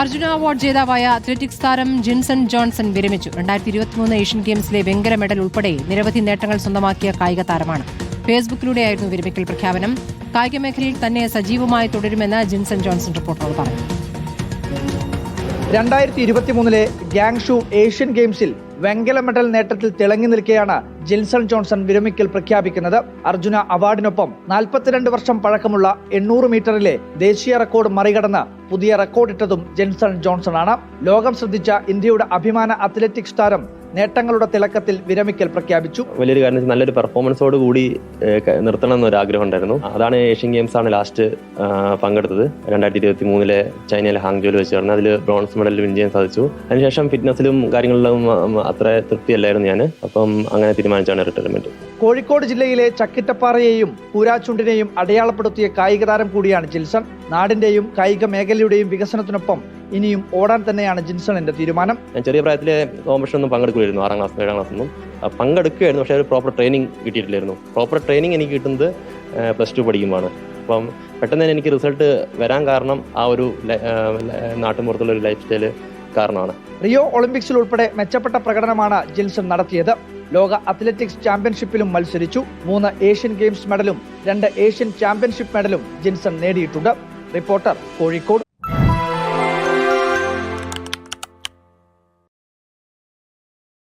Arjuna award ജേതാവായ athletics താരം Jinson Johnson വിരമിച്ചു. രണ്ടായിരത്തി ഇരുപത്തിമൂന്ന് ഏഷ്യൻ ഗെയിംസിലെ വെങ്കല മെഡൽ ഉൾപ്പെടെ നിരവധി നേട്ടങ്ങൾ സ്വന്തമാക്കിയ കായിക താരമാണ്. ഫേസ്ബുക്കിലൂടെയായിരുന്നു വിരമിക്കൽ പ്രഖ്യാപനം. കായിക മേഖലയിൽ തന്നെ സജീവമായി തുടരുമെന്ന് ജിൻസൺ ജോൺസൺ റിപ്പോർട്ടറോട് പറഞ്ഞു. രണ്ടായിരത്തി ഇരുപത്തിമൂന്നിലെ ഗ്യാങ്ഷു ഏഷ്യൻ ഗെയിംസിൽ വെങ്കല മെഡൽ നേട്ടത്തിൽ തിളങ്ങി നിൽക്കെയാണ് ജിൻസൺ ജോൺസൺ വിരമിക്കൽ പ്രഖ്യാപിക്കുന്നത്. അർജുന അവാർഡിനൊപ്പം നാൽപ്പത്തിരണ്ട് വർഷം പഴക്കമുള്ള എണ്ണൂറ് മീറ്ററിലെ ദേശീയ റെക്കോർഡ് മറികടന്ന് പുതിയ റെക്കോർഡിട്ടതും ജിൻസൺ ജോൺസൺ ആണ് ലോകം ശ്രദ്ധിച്ച ഇന്ത്യയുടെ അഭിമാന അത്ലറ്റിക്സ് താരം നേട്ടങ്ങളുടെ തിളക്കത്തിൽ വിരമിക്കൽ പ്രഖ്യാപിച്ചു. വലിയൊരു കാര്യം നല്ലൊരു പെർഫോമൻസോട് കൂടി നിർത്തണം എന്നൊരു ആഗ്രഹം ഉണ്ടായിരുന്നു അതാണ് ഏഷ്യൻ ഗെയിംസ് ആണ് ലാസ്റ്റ് പങ്കെടുത്തത്. രണ്ടായിരത്തി ഇരുപത്തി മൂന്നിലെ ചൈനയിലെ ഹാങ്ജോയിൽ വെച്ച് ചേർന്ന് അതിൽ ബ്രോൺസ് മെഡൽ വിൻ ചെയ്യാൻ സാധിച്ചു. അതിനുശേഷം ഫിറ്റ്നസിലും കാര്യങ്ങളിലും അത്ര തൃപ്തിയല്ലായിരുന്നു ഞാൻ അപ്പം അങ്ങനെ തീരുമാനിച്ചാണ് റിട്ടയർമെന്റ് കോഴിക്കോട് ജില്ലയിലെ ചക്കിട്ടപ്പാറയെയും പൂരാച്ചുണ്ടിനെയും അടയാളപ്പെടുത്തിയ കായിക താരം കൂടിയാണ് ജിൽസൺ നാടിന്റെയും കായിക മേഖലയുടെയും വികസനത്തിനൊപ്പം ഇനിയും ഓടാൻ തന്നെയാണ് ജിൻസണിന്റെ തീരുമാനം. ഞാൻ ചെറിയ പ്രായത്തിലെ കോമ്പറ്റീഷൻ ഒന്നും പങ്കെടുക്കില്ലായിരുന്നു ആറാം ക്ലാസ് ഏഴാം ക്ലാസ് ഒന്നും. പങ്കെടുക്കുകയായിരുന്നു പക്ഷേ ഒരു പ്രോപ്പർ ട്രെയിനിങ് കിട്ടിയിട്ടില്ലായിരുന്നു. പ്രോപ്പർ ട്രെയിനിങ് എനിക്ക് കിട്ടുന്നത് പ്ലസ് ടു പഠിക്കുമ്പോൾ അപ്പം പെട്ടെന്ന് തന്നെ എനിക്ക് റിസൾട്ട് വരാൻ കാരണം ആ ഒരു നാട്ടുമ്പുറത്തുള്ള ഒരു ലൈഫ് സ്റ്റൈൽ കാരണമാണ്. റിയോ ഒളിമ്പിക്സിൽ ഉൾപ്പെടെ മെച്ചപ്പെട്ട പ്രകടനമാണ് ജിൽസൺ നടത്തിയത്. ലോക അത്ലറ്റിക്സ് ചാമ്പ്യൻഷിപ്പിലും മത്സരിച്ചു. മൂന്ന് ഏഷ്യൻ ഗെയിംസ് മെഡലും രണ്ട് ഏഷ്യൻ ചാമ്പ്യൻഷിപ്പ് മെഡലും ജിൻസൺ നേടിയിട്ടുണ്ട്. റിപ്പോർട്ടർ കോഴിക്കോട്.